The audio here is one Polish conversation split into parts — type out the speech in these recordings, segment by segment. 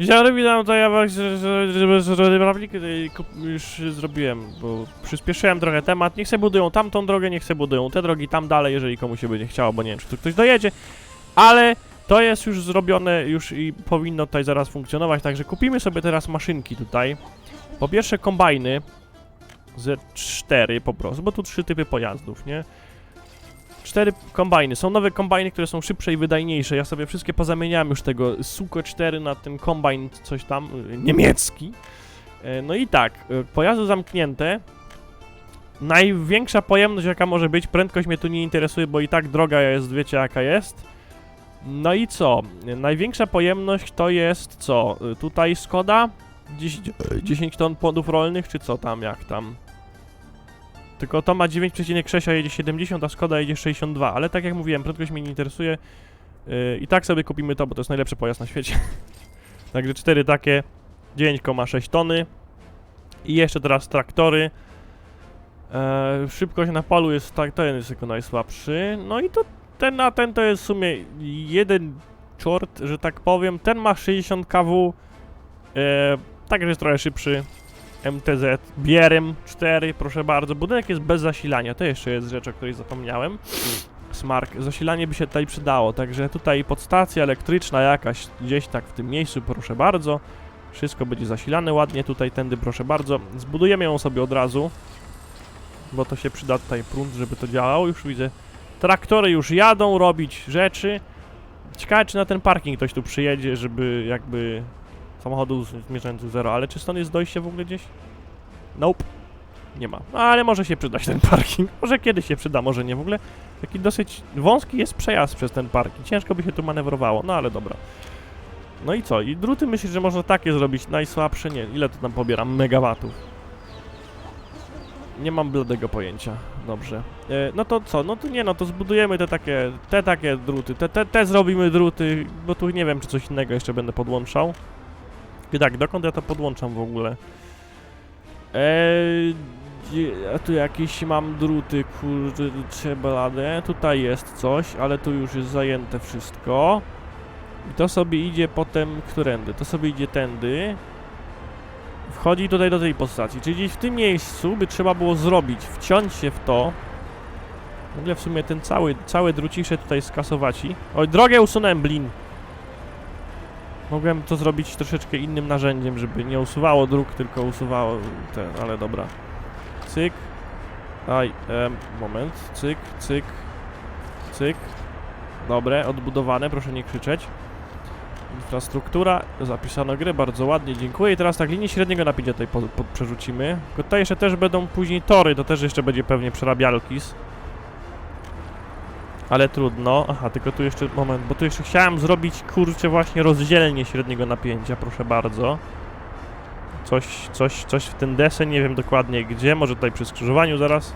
Ziary witam, to ja kup- już zrobiłem, bo przyspieszyłem trochę temat. Niech se budują tamtą drogę, niech se budują te drogi tam dalej, jeżeli komuś się będzie chciało, bo nie wiem, czy tu ktoś dojedzie. Ale to jest już zrobione, już i powinno tutaj zaraz funkcjonować, także kupimy sobie teraz maszynki tutaj. Po pierwsze kombajny, ze cztery po prostu, bo tu trzy typy pojazdów, nie? Cztery kombajny. Są nowe kombajny, które są szybsze i wydajniejsze. Ja sobie wszystkie pozamieniałem już tego Suko 4 na ten kombajn coś tam y, niemiecki. E, No i tak, y, pojazdy zamknięte. Największa pojemność jaka może być, prędkość mnie tu nie interesuje, bo i tak droga jest, wiecie jaka jest. No i co? Największa pojemność to jest co? Tutaj Skoda 10, 10 ton płodów rolnych, czy co tam, jak tam? Tylko to ma 9,6, a jedzie 70, a Skoda jedzie 62. Ale tak jak mówiłem, prędkość mnie nie interesuje. Yy, I tak sobie kupimy to, bo to jest najlepszy pojazd na świecie. Także cztery takie, 9,6 tony. I jeszcze teraz traktory. Eee, szybkość na polu jest tak, ten jest tylko najsłabszy. No i to ten na ten to jest w sumie jeden czort, że tak powiem. Ten ma 60 kW. Eee, także jest trochę szybszy. MTZ, Bierem 4, proszę bardzo. Budynek jest bez zasilania, to jeszcze jest rzecz, o której zapomniałem. Smark, zasilanie by się tutaj przydało, także tutaj podstacja elektryczna jakaś gdzieś tak w tym miejscu, proszę bardzo. Wszystko będzie zasilane ładnie tutaj, tędy proszę bardzo. Zbudujemy ją sobie od razu, bo to się przyda tutaj prąd, żeby to działało. Już widzę, traktory już jadą robić rzeczy. Ciekawe, czy na ten parking ktoś tu przyjedzie, żeby jakby samochodów zmierzających zero, ale czy stąd jest dojście w ogóle gdzieś? Nope. Nie ma. No, ale może się przydać ten parking. Może kiedyś się przyda, może nie. W ogóle taki dosyć wąski jest przejazd przez ten parking. Ciężko by się tu manewrowało, no ale dobra. No i co? I druty myślisz, że można takie zrobić? Najsłabsze? Nie. Ile to tam pobieram? Megawatów. Nie mam bladego pojęcia. Dobrze. E, no to co? No to nie, no to zbudujemy te takie, te takie druty. Te, te, te zrobimy druty, bo tu nie wiem, czy coś innego jeszcze będę podłączał. Tak, dokąd ja to podłączam w ogóle? Eee, tu jakieś mam druty, kurde, trzeba radę. Tutaj jest coś, ale tu już jest zajęte wszystko. I to sobie idzie potem, którędy? To sobie idzie tędy. Wchodzi tutaj do tej postaci, czyli gdzieś w tym miejscu by trzeba było zrobić, wciąć się w to. W ogóle w sumie ten cały, całe drucisze tutaj skasowaci. Oj, drogę usunąłem, blin. Mogłem to zrobić troszeczkę innym narzędziem, żeby nie usuwało dróg, tylko usuwało ten, ale dobra. Cyk. Aj, em, moment. Cyk, cyk, cyk. Dobre, odbudowane, proszę nie krzyczeć. Infrastruktura, zapisano grę, bardzo ładnie, dziękuję. I teraz tak, linię średniego napięcia tutaj po, po, przerzucimy. Tylko tutaj jeszcze też będą później tory, to też jeszcze będzie pewnie przerabialkis. Ale trudno. Aha, tylko tu jeszcze, moment, bo tu jeszcze chciałem zrobić, kurczę, właśnie rozdzielnie średniego napięcia, proszę bardzo. Coś, coś, coś w ten desen, nie wiem dokładnie gdzie, może tutaj przy skrzyżowaniu zaraz.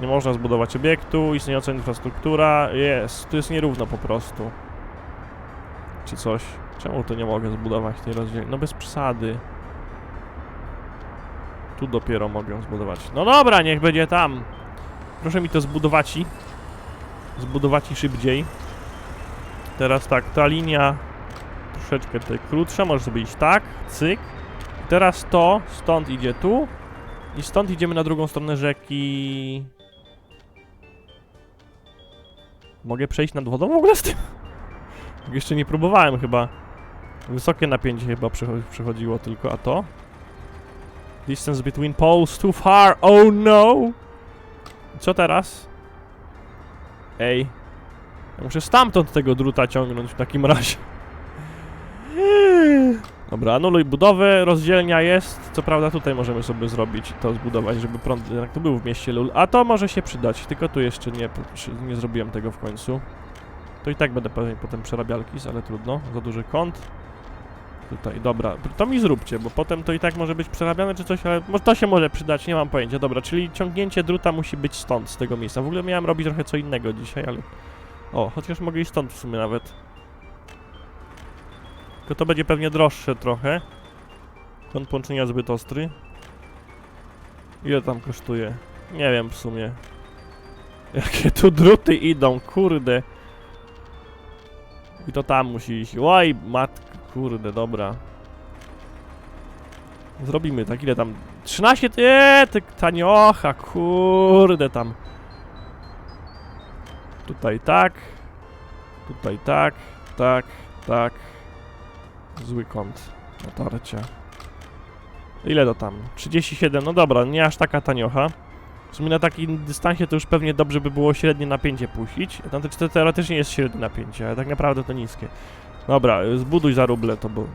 Nie można zbudować obiektu, istniejąca infrastruktura, jest, tu jest nierówno po prostu. Czy coś. Czemu to nie mogę zbudować tej rozdzielni? No bez przesady. Tu dopiero mogę zbudować. No dobra, niech będzie tam. Proszę mi to zbudować i zbudować i szybciej. Teraz tak, ta linia troszeczkę tutaj krótsza, może sobie iść tak, cyk. Teraz to, stąd idzie tu i stąd idziemy na drugą stronę rzeki. Mogę przejść nad wodą w ogóle z tym? Jeszcze nie próbowałem chyba. Wysokie napięcie chyba przychodziło tylko, a to? Distance between poles too far, oh no! Co teraz? Ej. Ja muszę stamtąd tego druta ciągnąć w takim razie. Dobra, anuluj budowę, rozdzielnia jest. Co prawda tutaj możemy sobie zrobić to zbudować, żeby prąd jak to był w mieście Lul. A to może się przydać, tylko tu jeszcze nie, nie zrobiłem tego w końcu. To i tak będę pewnie potem przerabialki, ale trudno. Za duży kąt. Tutaj, dobra. To mi zróbcie, bo potem to i tak może być przerabiane czy coś, ale to się może przydać, nie mam pojęcia. Dobra, czyli ciągnięcie druta musi być stąd, z tego miejsca. W ogóle miałem robić trochę co innego dzisiaj, ale... O, chociaż mogę i stąd w sumie nawet. Tylko to będzie pewnie droższe trochę. Kąt połączenia zbyt ostry. Ile tam kosztuje? Nie wiem w sumie. Jakie tu druty idą, kurde. I to tam musi iść. Oj, matko, kurde, dobra. Zrobimy tak, ile tam? 13, ty, eee, ty taniocha, kurde tam. Tutaj tak. Tutaj tak, tak, tak. Zły kąt na. Ile to tam? 37, no dobra, nie aż taka taniocha. W sumie na takim dystansie to już pewnie dobrze by było średnie napięcie puścić. Tam to te- teoretycznie jest średnie napięcie, ale tak naprawdę to niskie. Dobra, zbuduj za ruble to było.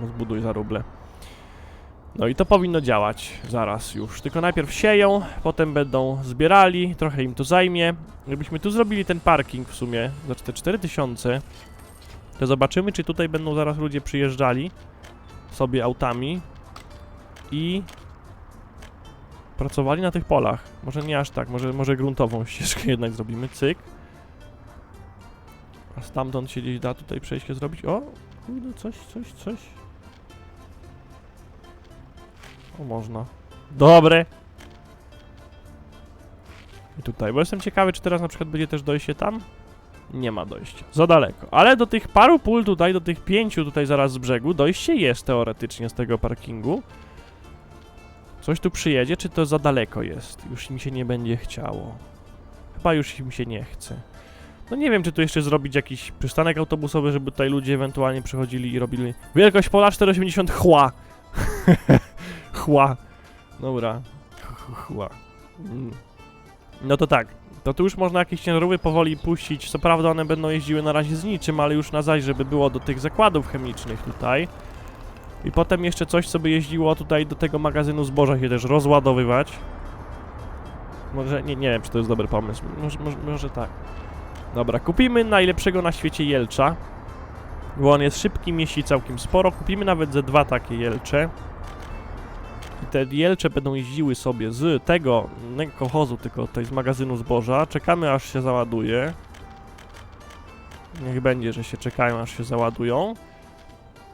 No zbuduj za ruble. No i to powinno działać zaraz już. Tylko najpierw sieją, potem będą zbierali, trochę im to zajmie. Gdybyśmy tu zrobili ten parking w sumie za te 4000, to zobaczymy, czy tutaj będą zaraz ludzie przyjeżdżali sobie autami i pracowali na tych polach. Może nie aż tak, może, może gruntową ścieżkę jednak zrobimy. Cyk. A stamtąd się gdzieś da tutaj przejście zrobić. O, kurde, coś, coś, coś. O, można. Dobre. I tutaj, bo jestem ciekawy, czy teraz na przykład będzie też dojście tam? Nie ma dojścia. Za daleko. Ale do tych paru pól tutaj, do tych pięciu tutaj zaraz z brzegu, dojście jest teoretycznie z tego parkingu. Coś tu przyjedzie, czy to za daleko jest? Już mi się nie będzie chciało. Chyba już mi się nie chce. No nie wiem, czy tu jeszcze zrobić jakiś przystanek autobusowy, żeby tutaj ludzie ewentualnie przychodzili i robili... Wielkość pola 480 chła. chła. Dobra. Ch- ch- Chła. Mm. No to tak. To tu już można jakieś ciężarówki powoli puścić. Co prawda one będą jeździły na razie z niczym, ale już na zaś, żeby było do tych zakładów chemicznych tutaj. I potem jeszcze coś, co by jeździło tutaj do tego magazynu zboża się też rozładowywać. Może, nie, nie wiem, czy to jest dobry pomysł. Może, może, może tak. Dobra, kupimy najlepszego na świecie jelcza. Bo on jest szybki, mieści całkiem sporo. Kupimy nawet ze dwa takie jelcze. I te jelcze będą jeździły sobie z tego nie kochozu, tylko tutaj z magazynu zboża. Czekamy aż się załaduje. Niech będzie, że się czekają aż się załadują.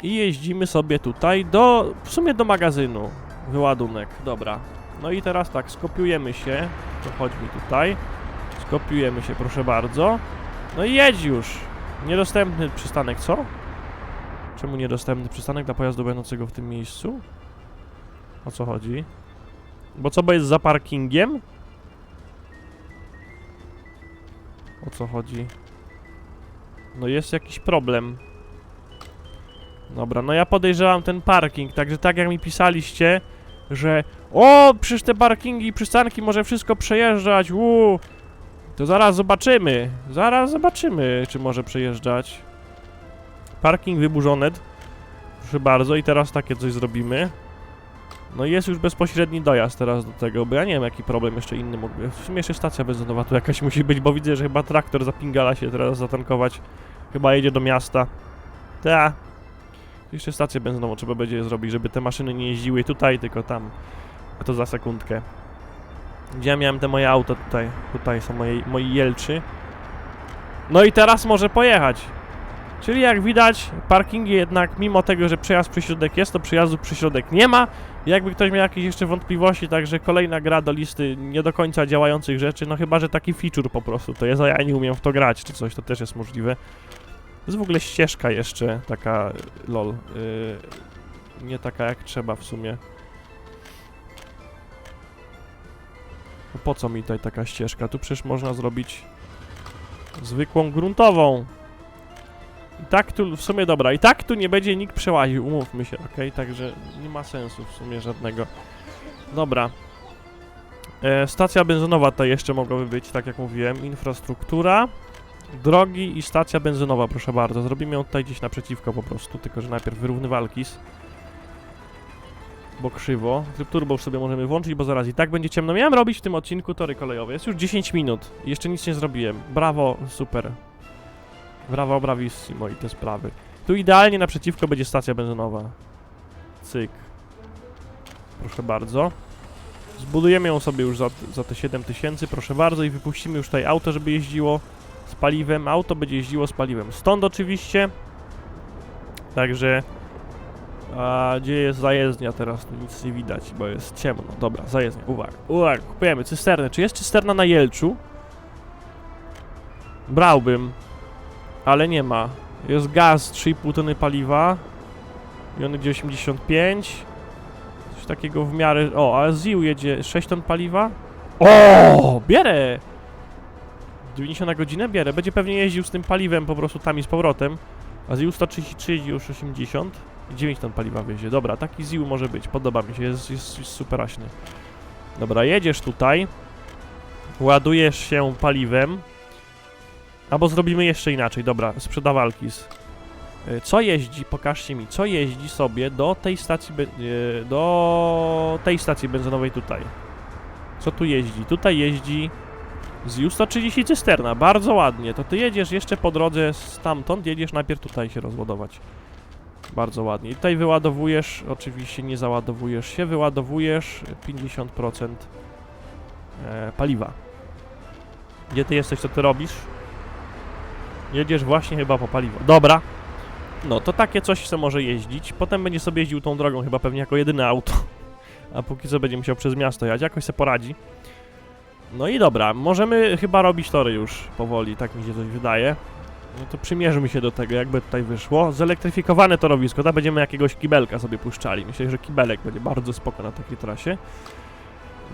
I jeździmy sobie tutaj do, w sumie do magazynu. Wyładunek, dobra. No i teraz tak, skopiujemy się. To chodź mi tutaj. Skopiujemy się, proszę bardzo. No i jedź już. Niedostępny przystanek, co? Czemu niedostępny przystanek dla pojazdu będącego w tym miejscu? O co chodzi? Bo co, bo jest za parkingiem? O co chodzi? No jest jakiś problem. Dobra, no ja podejrzewam ten parking, także tak jak mi pisaliście, że o, przecież te parkingi i przystanki może wszystko przejeżdżać, uuu, to zaraz zobaczymy, zaraz zobaczymy, czy może przejeżdżać. Parking wyburzony, proszę bardzo, i teraz takie coś zrobimy. No i jest już bezpośredni dojazd teraz do tego, bo ja nie wiem jaki problem jeszcze inny mógłby. W sumie jeszcze stacja benzynowa tu jakaś musi być, bo widzę, że chyba traktor zapingala się teraz zatankować. Chyba jedzie do miasta. Ta. Jeszcze stację benzynową trzeba będzie zrobić, żeby te maszyny nie jeździły tutaj, tylko tam. A to za sekundkę. Gdzie ja miałem te moje auto tutaj? Tutaj są moje, moi jelczy. No i teraz może pojechać. Czyli jak widać, parkingi jednak, mimo tego, że przejazd przyśrodek jest, to przejazdu przyśrodek nie ma. Jakby ktoś miał jakieś jeszcze wątpliwości, także kolejna gra do listy nie do końca działających rzeczy, no chyba, że taki feature po prostu to jest, a ja nie umiem w to grać, czy coś, to też jest możliwe. To jest w ogóle ścieżka jeszcze, taka, lol, yy, nie taka jak trzeba w sumie. Po co mi tutaj taka ścieżka? Tu przecież można zrobić zwykłą gruntową. I tak tu, w sumie dobra, i tak tu nie będzie nikt przełaził, umówmy się, okej? Także nie ma sensu w sumie żadnego. Dobra. E, stacja benzynowa to jeszcze mogłaby być, tak jak mówiłem. Infrastruktura, drogi i stacja benzynowa, proszę bardzo. Zrobimy ją tutaj gdzieś naprzeciwko po prostu, tylko że najpierw wyrównywalki. Bo krzywo. Tryb turbo już sobie możemy włączyć, bo zaraz i tak będzie ciemno. Miałem robić w tym odcinku tory kolejowe. Jest już 10 minut. i Jeszcze nic nie zrobiłem. Brawo, super. Brawo, bravissimo i te sprawy. Tu idealnie naprzeciwko będzie stacja benzynowa. Cyk. Proszę bardzo. Zbudujemy ją sobie już za, za te 7000, proszę bardzo, i wypuścimy już tutaj auto, żeby jeździło z paliwem. Auto będzie jeździło z paliwem. Stąd oczywiście. Także. A gdzie jest zajezdnia teraz? Nic nie widać, bo jest ciemno. Dobra, zajezdnia. Uwaga, uwaga, kupujemy cysternę. Czy jest cysterna na Jelczu? Brałbym. Ale nie ma. Jest gaz 3,5 tony paliwa. I on jedzie 85. Coś takiego w miarę... O, a ZIU jedzie 6 ton paliwa. O, bierę! 90 na godzinę bierę. Będzie pewnie jeździł z tym paliwem po prostu tam i z powrotem. A ZIU 133 jeździ już 80. I 9 ton paliwa wiezie. Dobra, taki ZIU może być. Podoba mi się, jest, jest, jest superaśny. Dobra, jedziesz tutaj. Ładujesz się paliwem. Albo zrobimy jeszcze inaczej, dobra, sprzedawalki z... Y, Co jeździ, pokażcie mi, co jeździ sobie do tej stacji, y, do tej stacji benzynowej tutaj. Co tu jeździ? Tutaj jeździ z U-130 cysterna, bardzo ładnie. To ty jedziesz jeszcze po drodze stamtąd, jedziesz najpierw tutaj się rozładować. Bardzo ładnie. I tutaj wyładowujesz, oczywiście nie załadowujesz się, wyładowujesz 50% e, paliwa. Gdzie ty jesteś, co ty robisz? Jedziesz właśnie chyba po paliwo. Dobra. No to takie coś se może jeździć. Potem będzie sobie jeździł tą drogą chyba pewnie jako jedyne auto. A póki co będzie musiał przez miasto jechać. Jakoś se poradzi. No i dobra, możemy chyba robić tory już powoli, tak mi się coś wydaje. No to przymierzmy się do tego, jakby tutaj wyszło. Zelektryfikowane torowisko, tam będziemy jakiegoś kibelka sobie puszczali. Myślę, że kibelek będzie bardzo spoko na takiej trasie.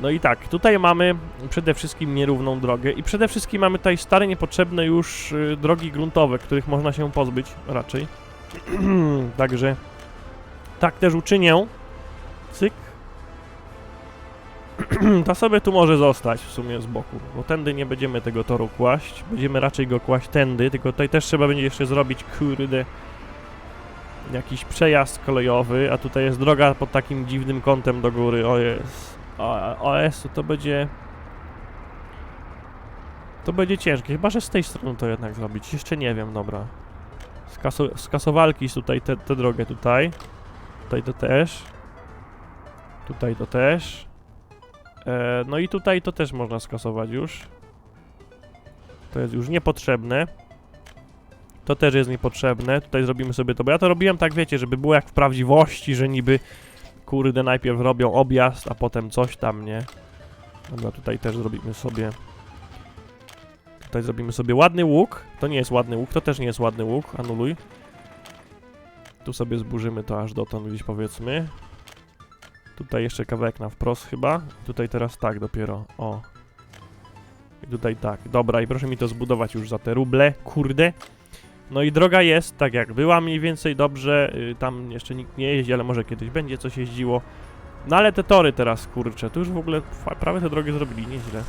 No i tak, tutaj mamy przede wszystkim nierówną drogę i przede wszystkim mamy tutaj stare, niepotrzebne już y, drogi gruntowe, których można się pozbyć raczej. Także tak też uczynię. Cyk. Ta sobie tu może zostać w sumie z boku, bo tędy nie będziemy tego toru kłaść. Będziemy raczej go kłaść tędy, tylko tutaj też trzeba będzie jeszcze zrobić, kurde, jakiś przejazd kolejowy, a tutaj jest droga pod takim dziwnym kątem do góry, o jest. OS to będzie... To będzie ciężkie, chyba że z tej strony to jednak zrobić. Jeszcze nie wiem, dobra. Skaso skasowalki tutaj, tę drogę tutaj. Tutaj to też. Tutaj to też. E, no i tutaj to też można skasować już. To jest już niepotrzebne. To też jest niepotrzebne. Tutaj zrobimy sobie to, bo ja to robiłem tak, wiecie, żeby było jak w prawdziwości, że niby kurde, najpierw robią objazd, a potem coś tam, nie? Dobra, tutaj też zrobimy sobie... Tutaj zrobimy sobie ładny łuk. To nie jest ładny łuk, to też nie jest ładny łuk, anuluj. Tu sobie zburzymy to aż dotąd gdzieś powiedzmy. Tutaj jeszcze kawałek na wprost chyba. Tutaj teraz tak dopiero, o. I tutaj tak, dobra i proszę mi to zbudować już za te ruble, kurde. No i droga jest tak jak była mniej więcej dobrze, y, tam jeszcze nikt nie jeździ, ale może kiedyś będzie coś jeździło. No ale te tory teraz, kurczę, tu już w ogóle prawie te drogi zrobili, nieźle.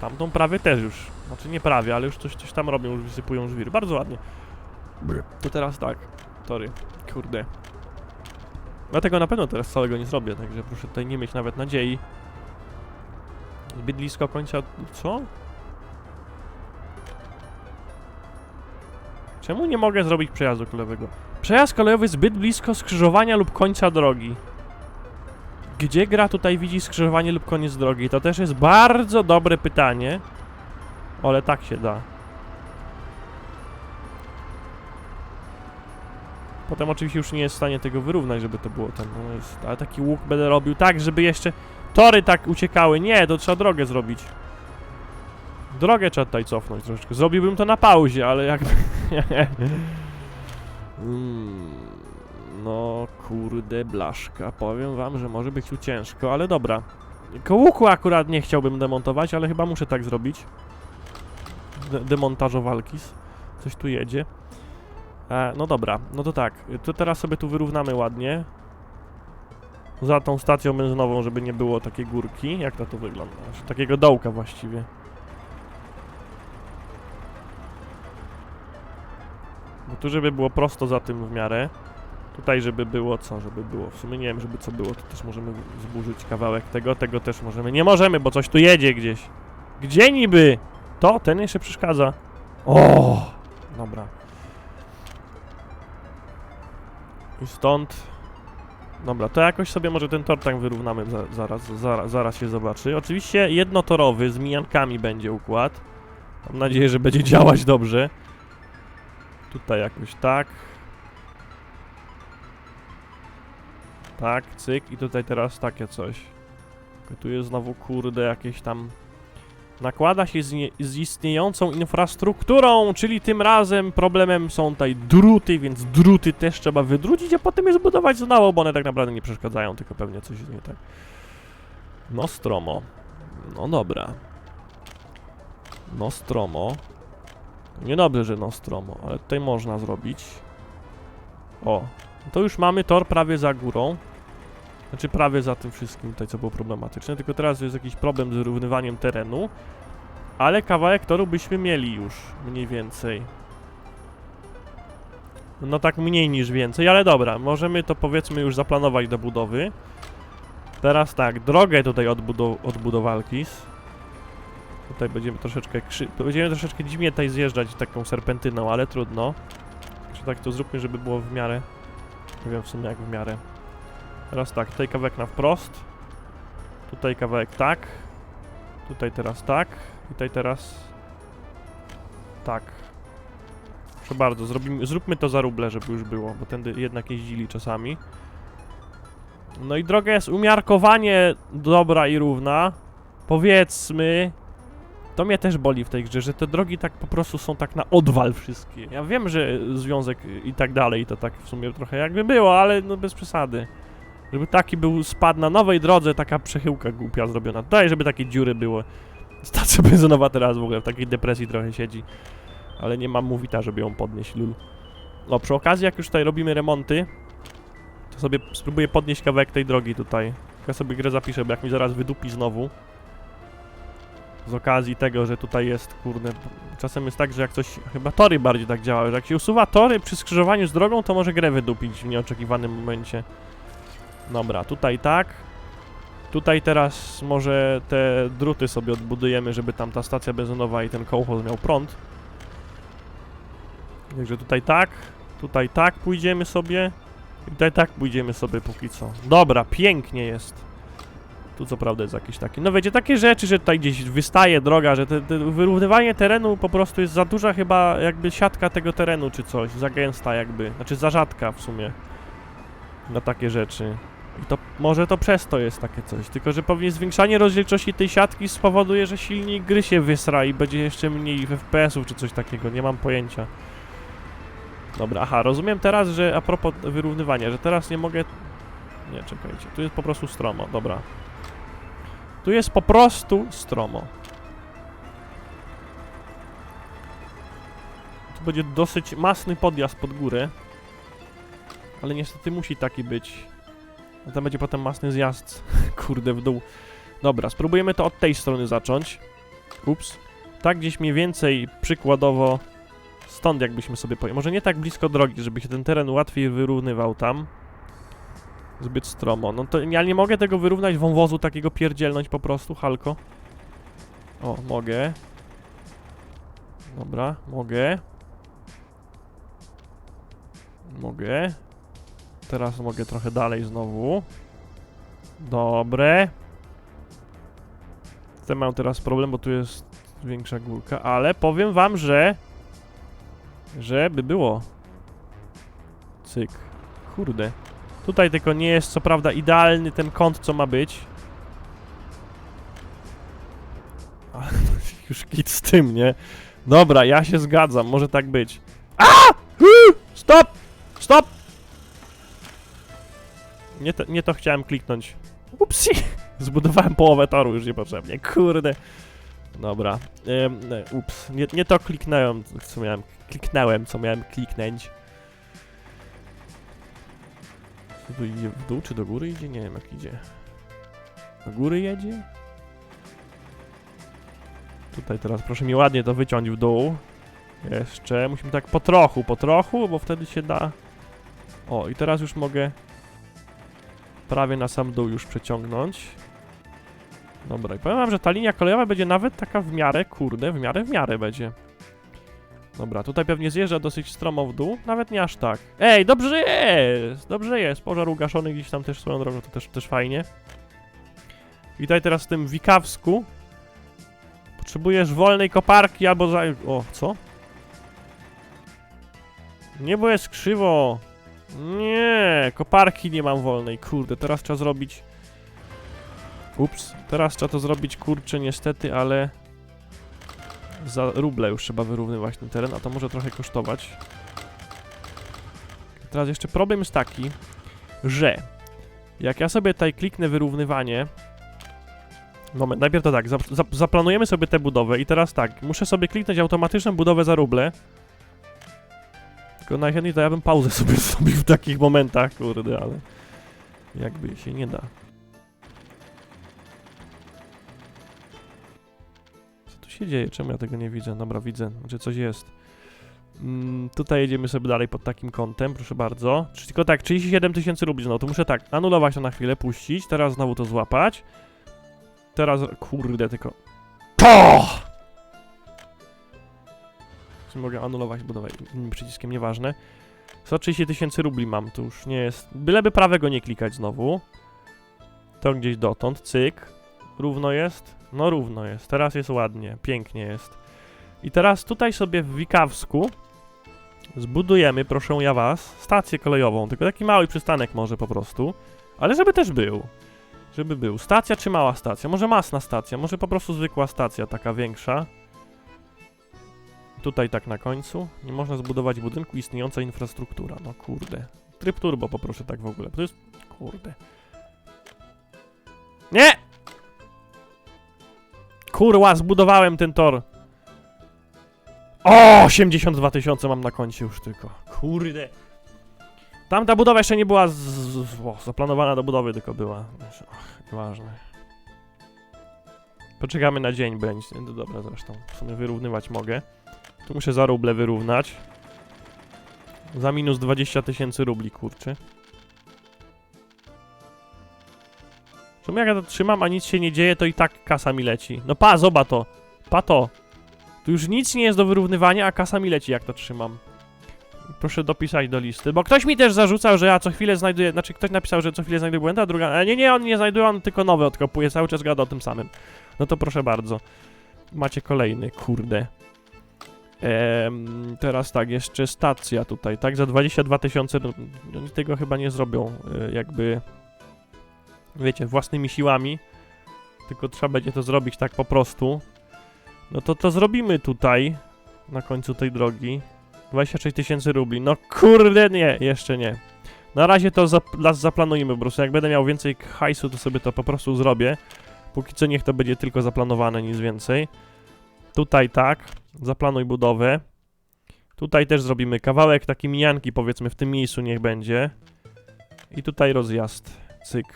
Tamtą prawie też już, znaczy nie prawie, ale już coś, coś tam robią, już wysypują żwir, bardzo ładnie. To teraz tak, tory, kurde. Dlatego na pewno teraz całego nie zrobię, także proszę tutaj nie mieć nawet nadziei. Zbyt blisko końca, co? Czemu nie mogę zrobić przejazdu kolejowego? Przejazd kolejowy zbyt blisko skrzyżowania lub końca drogi. Gdzie gra tutaj widzi skrzyżowanie lub koniec drogi? To też jest bardzo dobre pytanie. Ale tak się da. Potem oczywiście już nie jest w stanie tego wyrównać, żeby to było ten. No jest, ale taki łuk będę robił tak, żeby jeszcze tory tak uciekały. Nie, to trzeba drogę zrobić. Drogę trzeba tutaj cofnąć troszeczkę. Zrobiłbym to na pauzie, ale jakby... mm, no kurde blaszka, powiem wam, że może być tu ciężko, ale dobra. Ko łuku akurat nie chciałbym demontować, ale chyba muszę tak zrobić. De demontażowalki. Coś tu jedzie. E, no dobra, no to tak. To teraz sobie tu wyrównamy ładnie. Za tą stacją benzynową, żeby nie było takiej górki. Jak to tu wygląda? Znaczy, takiego dołka właściwie. Bo tu, żeby było prosto za tym w miarę. Tutaj, żeby było co, żeby było. W sumie nie wiem, żeby co było, to też możemy zburzyć kawałek tego. Tego też możemy. Nie możemy, bo coś tu jedzie gdzieś. Gdzie niby? To, ten jeszcze przeszkadza. O, dobra. I stąd. Dobra, to jakoś sobie może ten tor tak wyrównamy za, zaraz, zaraz, zaraz się zobaczy. Oczywiście jednotorowy z mijankami będzie układ. Mam nadzieję, że będzie działać dobrze. Tutaj jakoś tak. Tak, cyk i tutaj teraz takie coś. Tu jest znowu kurde jakieś tam nakłada się z, nie, z istniejącą infrastrukturą, czyli tym razem problemem są tutaj druty, więc druty też trzeba wydrucić, a potem je zbudować znowu, bo one tak naprawdę nie przeszkadzają, tylko pewnie coś jest nie tak. Nostromo. No dobra. Nostromo. Niedobrze, że Nostromo, ale tutaj można zrobić. O, to już mamy tor prawie za górą. Znaczy prawie za tym wszystkim tutaj, co było problematyczne, tylko teraz jest jakiś problem z wyrównywaniem terenu. Ale kawałek toru byśmy mieli już, mniej więcej. No tak mniej niż więcej, ale dobra, możemy to powiedzmy już zaplanować do budowy. Teraz tak, drogę tutaj odbudow odbudowalki. Tutaj będziemy troszeczkę krzy... Będziemy troszeczkę dziwnie tutaj zjeżdżać taką serpentyną, ale trudno. Czy tak to zróbmy, żeby było w miarę... Nie wiem w sumie jak w miarę. Teraz tak, tutaj kawałek na wprost. Tutaj kawałek tak. Tutaj teraz tak. Tutaj teraz... Tak. Proszę bardzo, zrobimy, zróbmy to za ruble, żeby już było, bo tędy jednak jeździli czasami. No i droga jest umiarkowanie dobra i równa. Powiedzmy... To mnie też boli w tej grze, że te drogi tak po prostu są tak na odwal wszystkie. Ja wiem, że związek i tak dalej to tak w sumie trochę jakby było, ale no bez przesady. Żeby taki był spad na nowej drodze, taka przechyłka głupia zrobiona. Daj, żeby takie dziury były. Stacja benzynowa teraz w ogóle w takiej depresji trochę siedzi. Ale nie mam mówita, żeby ją podnieść, lul. No, przy okazji, jak już tutaj robimy remonty, to sobie spróbuję podnieść kawałek tej drogi tutaj. Ja sobie grę zapiszę, bo jak mi zaraz wydupi znowu. Z okazji tego, że tutaj jest, kurde, czasem jest tak, że jak coś, chyba tory bardziej tak działały, że jak się usuwa tory przy skrzyżowaniu z drogą, to może grę wydupić w nieoczekiwanym momencie. Dobra, tutaj tak. Tutaj teraz może te druty sobie odbudujemy, żeby tam ta stacja benzynowa i ten kołchoz miał prąd. Także tutaj tak, tutaj tak pójdziemy sobie. I tutaj tak pójdziemy sobie póki co. Dobra, pięknie jest. Tu co prawda jest jakieś takie, no wiecie, takie rzeczy, że tutaj gdzieś wystaje droga, że te, te wyrównywanie terenu po prostu jest za duża chyba jakby siatka tego terenu czy coś, za gęsta jakby, znaczy za rzadka w sumie na takie rzeczy. I to może to przez to jest takie coś, tylko że pewnie zwiększanie rozdzielczości tej siatki spowoduje, że silnik gry się wysra i będzie jeszcze mniej FPS-ów czy coś takiego, nie mam pojęcia. Dobra, aha, rozumiem teraz, że a propos wyrównywania, że teraz nie mogę... Nie, czekajcie, tu jest po prostu stromo, dobra. Tu jest po prostu stromo. Tu będzie dosyć masny podjazd pod górę. Ale niestety musi taki być. A tam będzie potem masny zjazd, kurde, w dół. Dobra, spróbujemy to od tej strony zacząć. Ups. Tak gdzieś mniej więcej przykładowo stąd jakbyśmy sobie pojechali. Może nie tak blisko drogi, żeby się ten teren łatwiej wyrównywał tam. Zbyt stromo. No to ja nie mogę tego wyrównać wąwozu takiego pierdzielnąć po prostu, halko. O, mogę. Dobra, mogę. Mogę. Teraz mogę trochę dalej znowu. Dobre. Tutaj mam teraz problem, bo tu jest większa górka, ale powiem wam, że... Żeby było. Cyk. Kurde. Tutaj tylko nie jest co prawda idealny ten kąt, co ma być. Już kit z tym, nie? Dobra, ja się zgadzam, może tak być. A! Stop! Stop! Nie to, nie to chciałem kliknąć. Upsi! Zbudowałem połowę toru już niepotrzebnie, kurde. Dobra, e, ups, nie, nie to kliknąłem, co miałem, kliknąłem, co miałem kliknąć. Co tu idzie w dół czy do góry idzie? Nie wiem jak idzie. Do góry jedzie? Tutaj teraz proszę mi ładnie to wyciąć w dół. Jeszcze, musimy tak po trochu, po trochu, bo wtedy się da... O, i teraz już mogę prawie na sam dół już przeciągnąć. Dobra, i powiem wam, że ta linia kolejowa będzie nawet taka w miarę, kurde, w miarę, w miarę będzie. Dobra, tutaj pewnie zjeżdża dosyć stromo w dół, nawet nie aż tak. Ej, dobrze jest, dobrze jest, pożar ugaszony gdzieś tam też swoją drogą, to też, też fajnie. I tutaj teraz w tym Wikawsku potrzebujesz wolnej koparki albo za... O, co? Nie, bo jest krzywo. Nie, koparki nie mam wolnej, kurde, teraz trzeba zrobić... Ups, teraz trzeba to zrobić, kurczę, niestety, ale... Za ruble już trzeba wyrównywać ten teren, a to może trochę kosztować. Teraz jeszcze problem jest taki, że jak ja sobie tutaj kliknę wyrównywanie. Moment, najpierw to tak, zap, zap, zaplanujemy sobie tę budowę i teraz tak, muszę sobie kliknąć automatyczną budowę za ruble. Tylko najchętniej to ja bym pauzę sobie zrobił w takich momentach, kurde, ale jakby się nie da. Co tu się dzieje? Czemu ja tego nie widzę? Dobra, widzę, że coś jest. Mm, tutaj jedziemy sobie dalej pod takim kątem, proszę bardzo. Czy- Tylko tak, 37 tysięcy rubli znowu, to muszę tak, anulować to na chwilę, puścić, teraz znowu to złapać. Teraz, kurde, tylko... To! Mogę anulować budowę innym przyciskiem, nieważne. 130 tysięcy rubli mam, to już nie jest... Byleby prawego nie klikać znowu. To gdzieś dotąd, cyk. Równo jest? No równo jest, teraz jest ładnie, pięknie jest. I teraz tutaj sobie w Wikawsku zbudujemy, proszę ja was, stację kolejową, tylko taki mały przystanek może po prostu, ale żeby też był. Żeby był. Stacja czy mała stacja? Może masna stacja, może po prostu zwykła stacja, taka większa. Tutaj tak na końcu. Nie można zbudować budynku, istniejąca infrastruktura. No kurde. Tryb turbo poproszę tak w ogóle. To jest... Kurde. Nie! Kurwa, zbudowałem ten tor. O, 82 tysiące mam na koncie już tylko. Kurde. Tamta budowa jeszcze nie była z, z, o, zaplanowana do budowy, tylko była. Ach, nieważne. Poczekamy na dzień będzie. No dobra, zresztą. W sumie wyrównywać mogę. Muszę za ruble wyrównać. Za minus 20 tysięcy rubli, kurczę. Czemu jak ja to trzymam, a nic się nie dzieje, to i tak kasa mi leci. No pa, zobacz to. Pa to. Tu już nic nie jest do wyrównywania, a kasa mi leci, jak to trzymam. Proszę dopisać do listy, bo ktoś mi też zarzucał, że ja co chwilę znajduję, znaczy ktoś napisał, że co chwilę znajduję błędy, a druga, ale nie, nie, on nie znajduje, on tylko nowe odkopuje, cały czas gada o tym samym. No to proszę bardzo. Macie kolejny, kurde. Teraz tak, jeszcze stacja tutaj, tak, za 22 tysiące, no, oni tego chyba nie zrobią, e, jakby, wiecie, własnymi siłami, tylko trzeba będzie to zrobić tak po prostu. No to to zrobimy tutaj, na końcu tej drogi. 26 tysięcy rubli. No kurde, nie, jeszcze nie. Na razie to las zaplanujemy po prostu. Jak będę miał więcej hajsu, to sobie to po prostu zrobię. Póki co niech to będzie tylko zaplanowane, nic więcej. Tutaj tak, zaplanuj budowę. Tutaj też zrobimy kawałek taki mijanki, powiedzmy, w tym miejscu niech będzie. I tutaj rozjazd, cyk.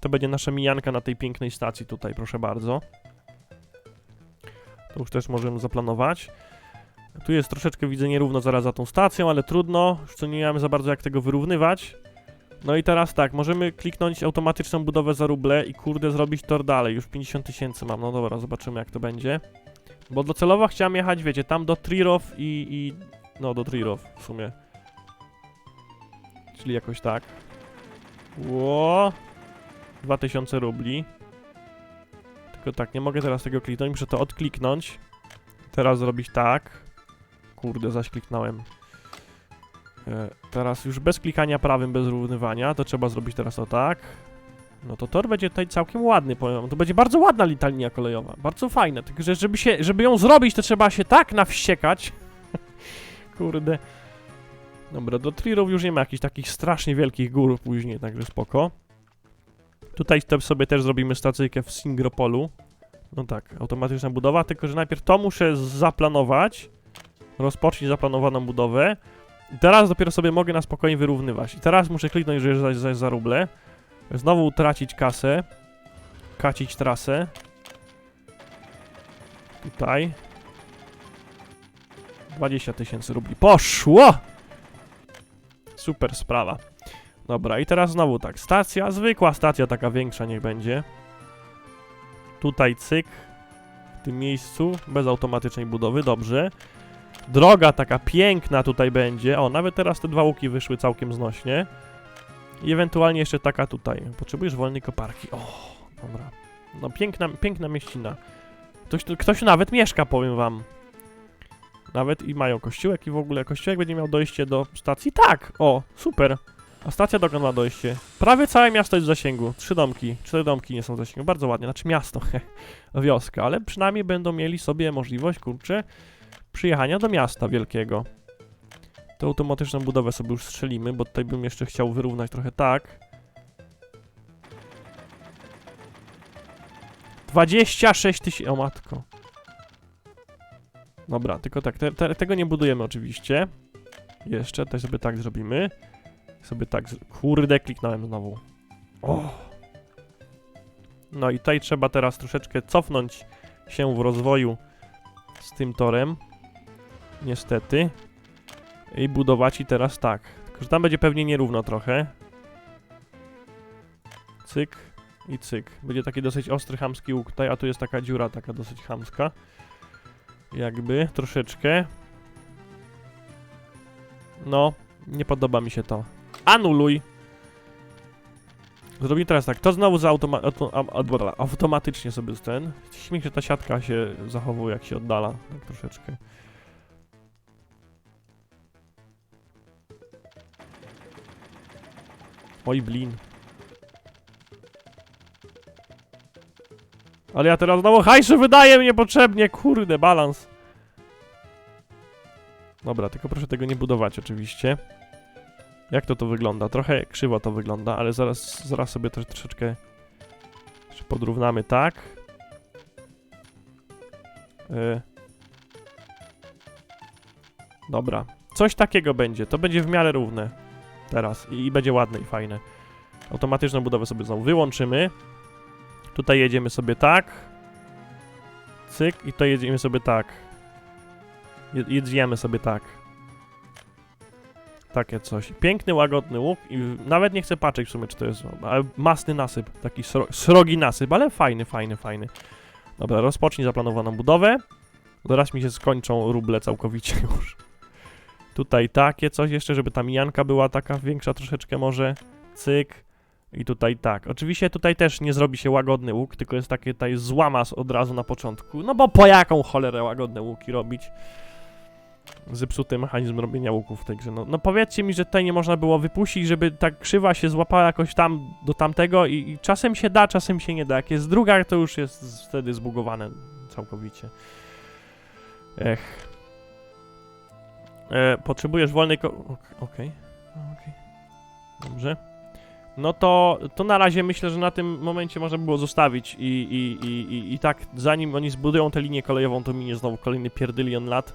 To będzie nasza mijanka na tej pięknej stacji tutaj, proszę bardzo. To już też możemy zaplanować. Tu jest troszeczkę widzę nierówno zaraz za tą stacją, ale trudno. Już co nie mamy za bardzo jak tego wyrównywać. No i teraz tak, możemy kliknąć automatyczną budowę za ruble i kurde zrobić tor dalej. Już 50 tysięcy mam, no dobra, zobaczymy jak to będzie. Bo docelowo chciałem jechać, wiecie, tam do Trirov i, i... No, do Trirov w sumie. Czyli jakoś tak. Ło! 2000 rubli. Tylko tak, nie mogę teraz tego kliknąć, muszę to odkliknąć. Teraz zrobić tak. Kurde, zaś kliknąłem. E, teraz już bez klikania prawym, bez równywania, to trzeba zrobić teraz o tak. No to tor będzie tutaj całkiem ładny, powiem. To będzie bardzo ładna linia kolejowa. Bardzo fajna. Tylko, że żeby, się, żeby ją zrobić, to trzeba się tak nawściekać. Kurde. Dobra, do Trirów już nie ma jakichś takich strasznie wielkich gór później, także spoko. Tutaj sobie też zrobimy stacyjkę w Singropolu. No tak, automatyczna budowa, tylko że najpierw to muszę zaplanować. Rozpocznij zaplanowaną budowę. I teraz dopiero sobie mogę na spokojnie wyrównywać. I teraz muszę kliknąć, że jest za, za ruble. Znowu tracić kasę. Kacić trasę. Tutaj. 20 tysięcy rubli. Poszło! Super sprawa. Dobra, i teraz znowu tak. Stacja, zwykła stacja, taka większa niech będzie. Tutaj cyk. W tym miejscu, bez automatycznej budowy, dobrze. Droga taka piękna tutaj będzie. O, nawet teraz te dwa łuki wyszły całkiem znośnie. I ewentualnie jeszcze taka tutaj. Potrzebujesz wolnej koparki. O, dobra. No piękna, piękna mieścina. Ktoś, ktoś nawet mieszka, powiem wam. Nawet i mają kościółek i w ogóle kościółek będzie miał dojście do stacji. Tak! O, super. A stacja dokąd ma dojście? Prawie całe miasto jest w zasięgu. Trzy domki, cztery domki nie są w zasięgu. Bardzo ładnie, znaczy miasto, wioska, ale przynajmniej będą mieli sobie możliwość, kurczę, przyjechania do miasta wielkiego. To automatyczną budowę sobie już strzelimy, bo tutaj bym jeszcze chciał wyrównać trochę tak. 26 tysięcy, o matko. Dobra, tylko tak, te, te, tego nie budujemy oczywiście. Jeszcze, tutaj sobie tak zrobimy. Sobie tak, z- kurde, kliknąłem znowu. O. No i tutaj trzeba teraz troszeczkę cofnąć się w rozwoju z tym torem. Niestety. I budować i teraz tak. Tylko, że tam będzie pewnie nierówno trochę. Cyk i cyk. Będzie taki dosyć ostry, chamski łuk tutaj, a tu jest taka dziura taka dosyć chamska. Jakby, troszeczkę. No, nie podoba mi się to. Anuluj! Zrobimy teraz tak, to znowu za automa automatycznie sobie ten. Śmiech, że ta siatka się zachowuje, jak się oddala, tak troszeczkę. Oj, blin. Ale ja teraz znowu hajszy wydaję niepotrzebnie, kurde, balans. Dobra, tylko proszę tego nie budować oczywiście. Jak to to wygląda? Trochę krzywo to wygląda, ale zaraz, zaraz sobie to troszeczkę podrównamy tak. Y. Dobra. Coś takiego będzie. To będzie w miarę równe. Teraz. I, będzie ładne i fajne. Automatyczną budowę sobie znowu wyłączymy. Tutaj jedziemy sobie tak. Cyk. I tutaj jedziemy sobie tak. Je- Jedziemy sobie tak. Takie coś. Piękny, łagodny łuk i nawet nie chcę patrzeć w sumie, czy to jest ale masny nasyp, taki sro, srogi nasyp, ale fajny, fajny, fajny. Dobra, rozpocznij zaplanowaną budowę. Zaraz mi się skończą ruble całkowicie już. Tutaj takie coś jeszcze, żeby ta mijanka była taka większa troszeczkę może. Cyk. I tutaj tak. Oczywiście tutaj też nie zrobi się łagodny łuk, tylko jest taki tutaj złamas od razu na początku. No bo po jaką cholerę łagodne łuki robić? zepsuty mechanizm robienia łuków w tej grze. No, no powiedzcie mi, że tutaj nie można było wypuścić, żeby ta krzywa się złapała jakoś tam do tamtego i, i czasem się da, czasem się nie da. Jak jest druga, to już jest wtedy zbugowane całkowicie. Ech. E, potrzebujesz wolnej ko... ok- Okej. Okej. Dobrze. No to, to na razie myślę, że na tym momencie można by było zostawić i, i, i, i, i tak zanim oni zbudują tę linię kolejową, to minie znowu kolejny pierdylion lat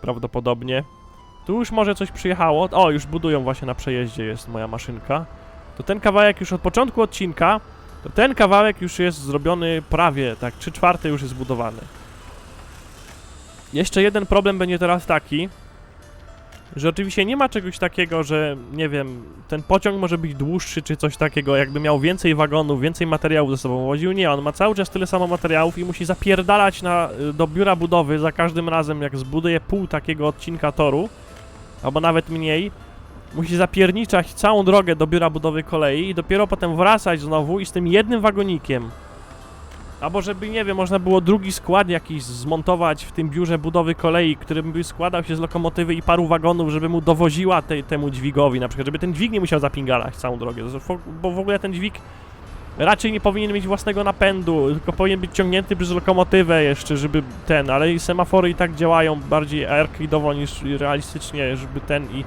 prawdopodobnie. Tu już może coś przyjechało. O, już budują właśnie na przejeździe jest moja maszynka. To ten kawałek już od początku odcinka, to ten kawałek już jest zrobiony prawie, tak, 3 czwarte już jest zbudowany. Jeszcze jeden problem będzie teraz taki, że oczywiście nie ma czegoś takiego, że nie wiem, ten pociąg może być dłuższy czy coś takiego, jakby miał więcej wagonów, więcej materiałów ze sobą woził. Nie, on ma cały czas tyle samo materiałów i musi zapierdalać na, y, do biura budowy za każdym razem, jak zbuduje pół takiego odcinka toru, albo nawet mniej. Musi zapierniczać całą drogę do biura budowy kolei i dopiero potem wracać znowu i z tym jednym wagonikiem. Albo żeby, nie wiem, można było drugi skład jakiś zmontować w tym biurze budowy kolei, który by składał się z lokomotywy i paru wagonów, żeby mu dowoziła tej, temu dźwigowi, na przykład, żeby ten dźwig nie musiał zapingalać całą drogę, bo w ogóle ten dźwig raczej nie powinien mieć własnego napędu, tylko powinien być ciągnięty przez lokomotywę jeszcze, żeby ten, ale i semafory i tak działają bardziej arcade'owo niż realistycznie, żeby ten i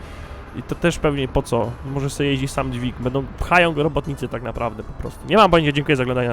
i to też pewnie po co? Może sobie jeździ sam dźwig, będą, pchają go robotnicy tak naprawdę po prostu. Nie mam pojęcia, dziękuję za oglądanie.